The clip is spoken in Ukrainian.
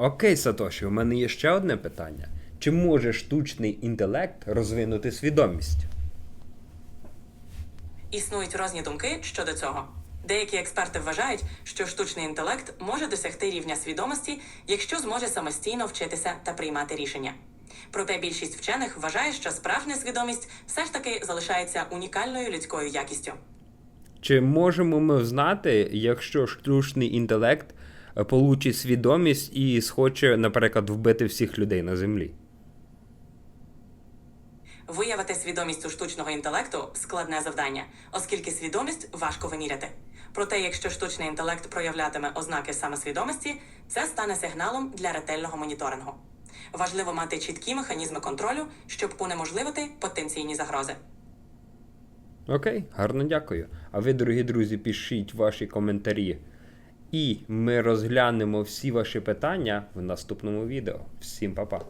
Окей, Сатоші, у мене є ще одне питання. Чи може штучний інтелект розвинути свідомість? Існують різні думки щодо цього. Деякі експерти вважають, що штучний інтелект може досягти рівня свідомості, якщо зможе самостійно вчитися та приймати рішення. Проте більшість вчених вважає, що справжня свідомість все ж таки залишається унікальною людською якістю. Чи можемо ми знати, якщо штучний інтелект получить свідомість і схоче, наприклад, вбити всіх людей на землі? Виявити свідомість у штучного інтелекту складне завдання, оскільки свідомість важко виміряти. Проте, якщо штучний інтелект проявлятиме ознаки самосвідомості, це стане сигналом для ретельного моніторингу. Важливо мати чіткі механізми контролю, щоб унеможливити потенційні загрози. Окей, гарно дякую. А ви, дорогі друзі, пишіть ваші коментарі. І ми розглянемо всі ваші питання в наступному відео. Всім па-па!